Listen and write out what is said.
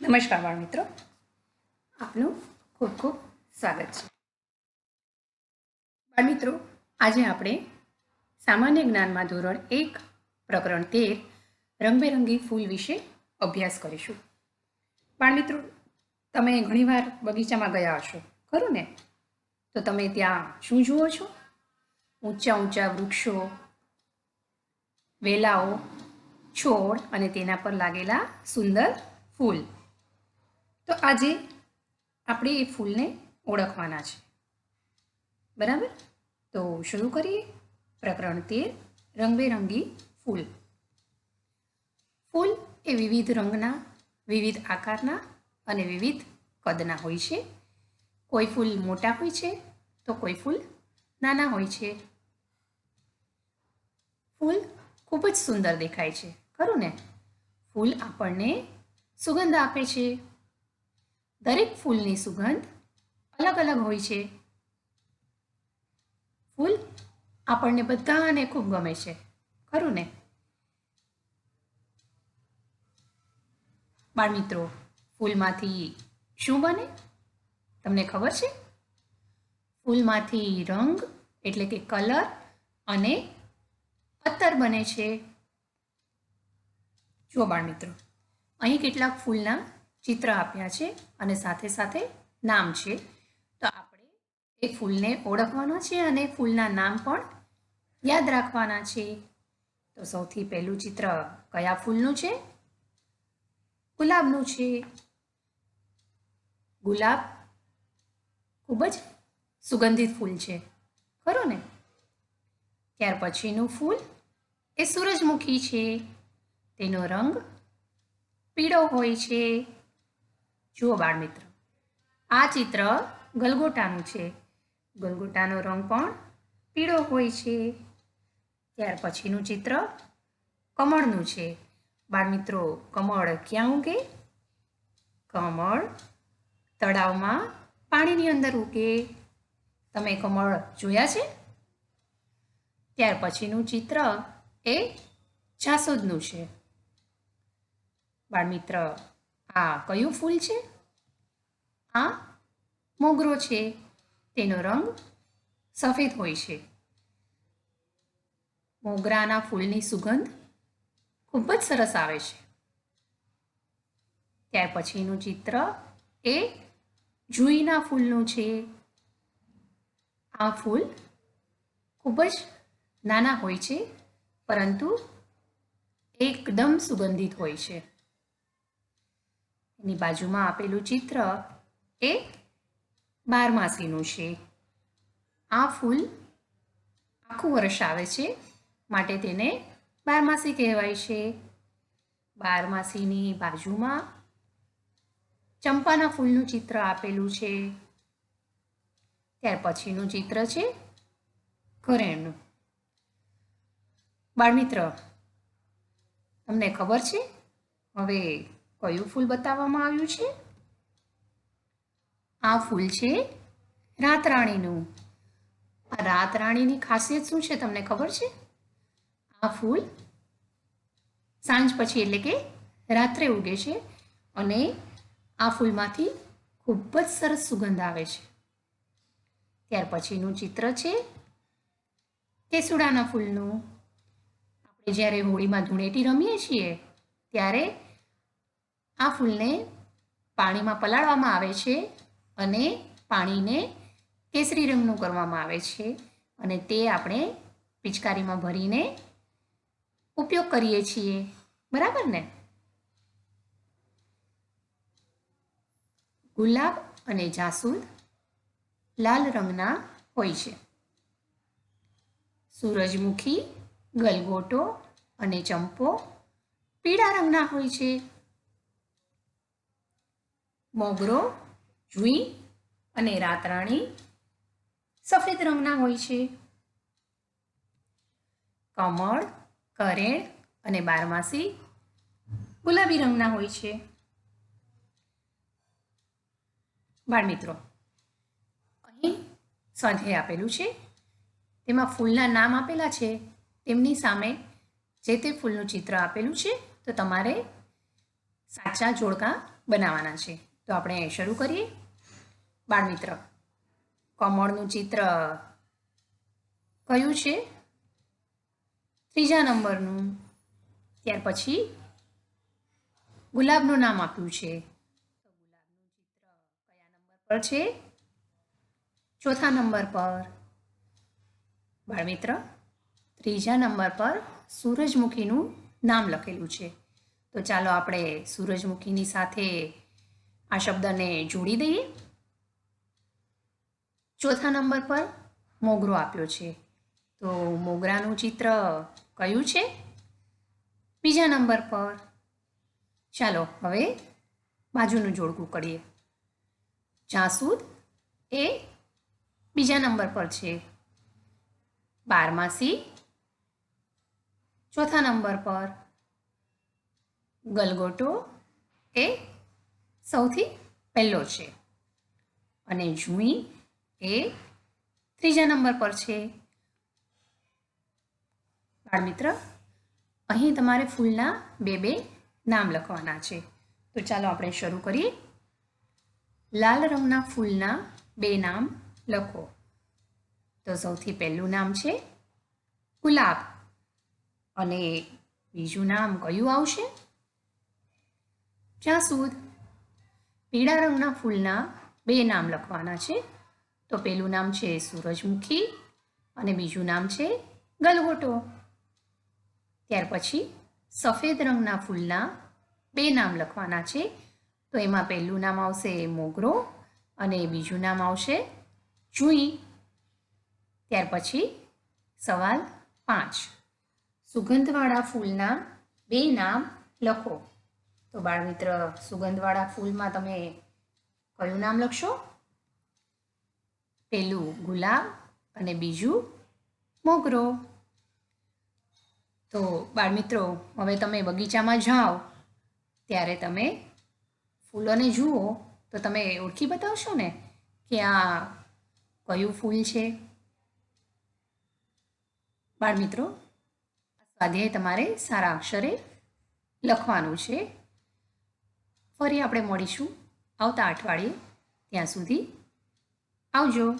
નમસ્કાર બાળ મિત્રો આપનું ખૂબ ખૂબ સ્વાગત છે. બાળ મિત્રો આજે આપણે સામાન્ય જ્ઞાનમાં ધોરણ એક, પ્રકરણ તેર, રંગબેરંગી ફૂલ વિશે અભ્યાસ કરીશું. બાળ મિત્રો તમે ઘણીવાર બગીચામાં ગયા હશો, ખરું ને? તો તમે ત્યાં શું જુઓ છો? ઊંચા ઊંચા વૃક્ષો, વેલાઓ, છોડ અને તેના પર લાગેલા સુંદર ફૂલ. તો આજે આપણે એ ફૂલને ઓળખવાના છે. બરાબર? તો શરૂ કરીએ. પ્રકરણ તેર, રંગબેરંગી ફૂલ. ફૂલ એ વિવિધ રંગના, વિવિધ આકારના અને વિવિધ કદના હોય છે. કોઈ ફૂલ મોટા હોય છે, તો કોઈ ફૂલ નાના હોય છે. ફૂલ ખૂબ જ સુંદર દેખાય છે. ખરું ને? ફૂલ આપણને સુગંધ આપે છે. દરેક ફૂલની સુગંધ અલગ અલગ હોય છે. ફૂલ આપણને બધાને ખૂબ ગમે છે. ખરું ને? બાળમિત્રો ફૂલમાંથી શું બને? તમને ખબર છે? ફૂલમાંથી રંગ એટલે કે કલર અને અત્તર બને છે. જુઓ બાળમિત્રો અહીં કેટલાક ફૂલના ચિત્ર આપ્યા છે અને સાથે સાથે નામ છે. તો આપણે એ ફૂલને ઓળખવાના છે અને ફૂલના નામ પણ યાદ રાખવાના છે. તો સૌથી પહેલું ચિત્ર કયા ફૂલનું છે? ગુલાબનું છે. ગુલાબ ખૂબ જ સુગંધિત ફૂલ છે. ખરું ને? ત્યાર પછીનું ફૂલ એ સૂરજમુખી છે. તેનો રંગ પીળો હોય છે. જુઓ બાળમિત્ર, આ ચિત્ર ગલગોટાનું છે. ગલગોટાનો રંગ પણ પીળો હોય છે. ત્યાર પછીનું ચિત્ર કમળનું છે. બાળમિત્રો, કમળ ક્યાં ઉગે? કમળ તળાવમાં પાણીની અંદર ઉગે. તમે કમળ જોયા છે? ત્યાર પછીનું ચિત્ર એ જાસૂદનું છે. બાળમિત્ર આ કયું ફૂલ છે? આ મોગરો છે. તેનો રંગ સફેદ હોય છે. મોગરાના ફૂલની સુગંધ ખૂબ જ સરસ આવે છે. ત્યાર પછીનું ચિત્ર એ જુઈના ફૂલનું છે. આ ફૂલ ખૂબ જ નાના હોય છે, પરંતુ એકદમ સુગંધિત હોય છે. એની બાજુમાં આપેલું ચિત્ર એ બારમાસીનું છે. આ ફૂલ આખું વર્ષ આવે છે માટે તેને બારમાસી કહેવાય છે. બારમાસીની બાજુમાં ચંપાના ફૂલનું ચિત્ર આપેલું છે. ત્યાર પછીનું ચિત્ર છે ઘરેણનું બાળમિત્ર, તમને ખબર છે? હવે કયું ફૂલ બતાવવામાં આવ્યું છે? આ ફૂલ છે રાતરાણીનું. આ રાતરાણીની ખાસિયત શું છે તમને ખબર છે? આ ફૂલ સાંજ પછી એટલે કે રાત્રે ઉગે છે અને આ ફૂલમાંથી ખૂબ જ સરસ સુગંધ આવે છે. ત્યાર પછીનું ચિત્ર છે કેસુડાના ફૂલનું. આપણે જ્યારે હોળીમાં ધૂળેટી રમીએ છીએ, ત્યારે આ ફૂલને પાણીમાં પલાળવામાં આવે છે અને પાણીને કેસરી રંગનું કરવામાં આવે છે અને તે આપણે પિચકારીમાં ભરીને ઉપયોગ કરીએ છીએ. બરાબર ને? ગુલાબ અને જાસૂદ લાલ રંગના હોય છે. સૂરજમુખી, ગલગોટો અને ચંપો પીળા રંગના હોય છે. મોગરો, જુઈ અને રાતરાણી સફેદ રંગના હોય છે. કમળ, કરેણ અને બારમાસી ગુલાબી રંગના હોય છે. બાળમિત્રો, અહીં સ્વાધ્યાય આપેલું છે. તેમાં ફૂલના નામ આપેલા છે. તેમની સામે જે તે ફૂલનું ચિત્ર આપેલું છે, તો તમારે સાચા જોડકા બનાવવાના છે. તો આપણે શરૂ કરીએ. બાળમિત્ર, કમળનું ચિત્ર કયું છે? ત્રીજા નંબરનું. ત્યાર પછી ગુલાબનું નામ આપ્યું છે. પર છે? ચોથા નંબર પર. બાળમિત્ર, ત્રીજા નંબર પર સૂરજમુખીનું નામ લખેલું છે. તો ચાલો આપણે સૂરજમુખીની સાથે આ શબ્દને જોડી દઈએ. ચોથા નંબર પર મોગરો આપ્યો છે. તો મોગરાનું ચિત્ર કયું છે? બીજા નંબર પર. ચાલો, હવે બાજુનું જોડકું કરીએ. જાસૂદ એ બીજા નંબર પર છે. બારમાસી ચોથા નંબર પર. ગલગોટો એ સૌથી પહેલો છે. અને જુઈ એ ત્રીજા નંબર પર છે. બાળમિત્ર અહીં તમારે ફૂલના બે બે નામ લખવાના છે. તો ચાલો આપણે શરૂ કરીએ. લાલ રંગના ફૂલના બે નામ લખો. તો સૌથી પહેલું નામ છે ગુલાબ. અને બીજું નામ કયું આવશે? જાસૂદ પીળા રંગના ફૂલના બે નામ લખવાના છે. તો પહેલું નામ છે સૂરજમુખી અને બીજું નામ છે ગલગોટો. ત્યાર પછી સફેદ રંગના ફૂલના બે નામ લખવાના છે. તો એમાં પહેલું નામ આવશે મોગરો અને બીજું નામ આવશે જુઈ ત્યાર પછી સવાલ પાંચ. સુગંધવાળા ફૂલના બે નામ લખો. તો બાળમિત્ર સુગંધવાળા ફૂલમાં તમે કયું નામ લખશો? પેલું ગુલાબ અને બીજું મોગરો. તો બાળમિત્રો, હવે તમે બગીચામાં જાઓ, ત્યારે તમે ફૂલોને જુઓ, તો તમે ઓળખી બતાવશો ને કે આ કયું ફૂલ છે? બાળમિત્રો સ્વાધ્યાય તમારે સારા અક્ષરે લખવાનું છે. ફરી આપણે મળીશું આવતા અઠવાડિયે. ત્યાં સુધી આવજો.